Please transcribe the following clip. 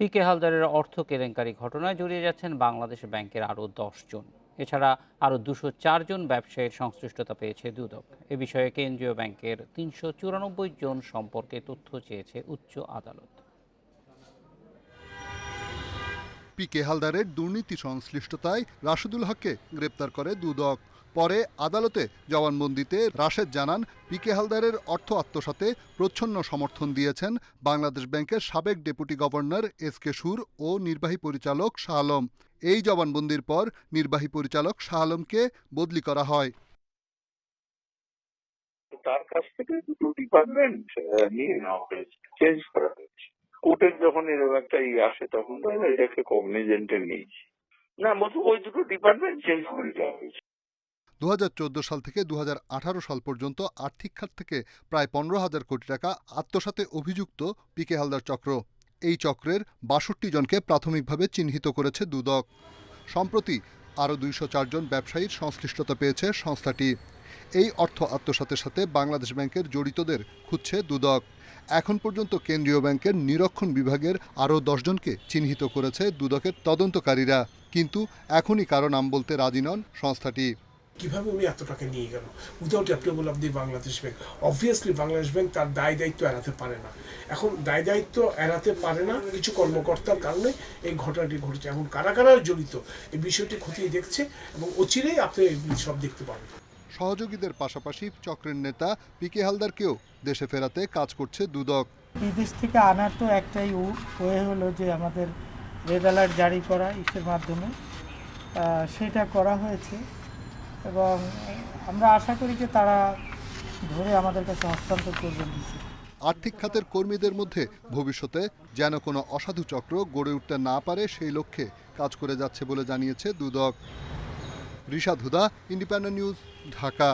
পিকে হালদারের অর্থ কেলেঙ্কারি ঘটনায় জড়িয়ে যাচ্ছেন বাংলাদেশ ব্যাংকের আরও জন। এছাড়া আরও দুশো জন ব্যবসায়ীর সংশ্লিষ্টতা পেয়েছে দুদক। এ বিষয়ে কেন্দ্রীয় ব্যাংকের তিনশো চুরানব্বই জন সম্পর্কে তথ্য চেয়েছে উচ্চ আদালত। পি কে হালদারের দুর্নীতি সংশ্লিষ্টতায় রাশেদুল হককে গ্রেপ্তার করে দুদক। পরে আদালতে জবানবন্দিতে রাশেদ জানান, পিকে হালদারের অর্থ আত্মসাতে প্রচ্ছন্ন সমর্থন দিয়েছেন বাংলাদেশ ব্যাংকের সাবেক ডেপুটি গভর্নর এস কে সুর ও নির্বাহী পরিচালক শাহ আলম। এই জবানবন্দির পর নির্বাহী পরিচালক শাহ আলমকে বদলি করা হয়। তার কাছ থেকে দুটো ডিপার্টমেন্ট নিয়ে নেওয়া হয়েছে চেঞ্জ করা হয়েছে। কোর্টের যখন এরকম একটা আসে, তখন এটাকে কগনিজেন্টে নিয়েছি। না ওই দুটো ডিপার্টমেন্ট চেঞ্জ করে দেওয়া হয়েছে। দু হাজার চোদ্দ সাল থেকে দু হাজার আঠারো সাল পর্যন্ত আর্থিক খাত থেকে প্রায় পনেরো হাজার কোটি টাকা আত্মসাতে অভিযুক্ত পিকে হালদার চক্র। এই চক্রের বাষট্টি জনকে প্রাথমিকভাবে চিহ্নিত করেছে দুদক। সম্প্রতি আরও দুইশো জন ব্যবসায়ীর সংশ্লিষ্টতা পেয়েছে সংস্থাটি। এই অর্থ আত্মসাতের সাথে বাংলাদেশ ব্যাংকের জড়িতদের খুঁজছে দুদক। এখন পর্যন্ত কেন্দ্রীয় ব্যাংকের নিরক্ষণ বিভাগের আরও জনকে চিহ্নিত করেছে দুদকের তদন্তকারীরা। কিন্তু এখনই কারও নাম বলতে রাজি নন সংস্থাটি। কীভাবে উনি এত টাকা নিয়ে গেল? Without approval of the Bangladesh bank obviously Bangladesh bank তার দায় দায়িত্ব এড়াতে পারে না। এখন দায় দায়িত্ব এড়াতে পারে না কিছু কর্মকর্তার কারণে এই ঘটনাটি ঘটেছে। এখন কারা কারা জড়িত এই বিষয়টি খতিয়ে দেখছে এবং অচিরেই আপনি এগুলি সব দেখতে পাবেন। সহযোগীদের পাশাপাশি চক্রের নেতা পি পিকে হালদারকেও দেশে ফেরাতে কাজ করছে দুদক। বিদেশ থেকে আনার তো একটাই ওয়ে হলো যে আমাদের রেড অ্যালার্ট জারি করা ইসের মাধ্যমে। আহ, সেটা করা হয়েছে। এবং আমরা আশা করি যে তারা ধরে আমাদের কাছে হস্তান্তর করবেন আর্থিক খাতের কর্মীদের মধ্যে ভবিষ্যতে যেন কোনো অসাধু চক্র গড়ে উঠতে না পারে, সেই লক্ষ্যে কাজ করে যাচ্ছে বলে জানিয়েছে দুদক। Huda, independent news, Dhaka.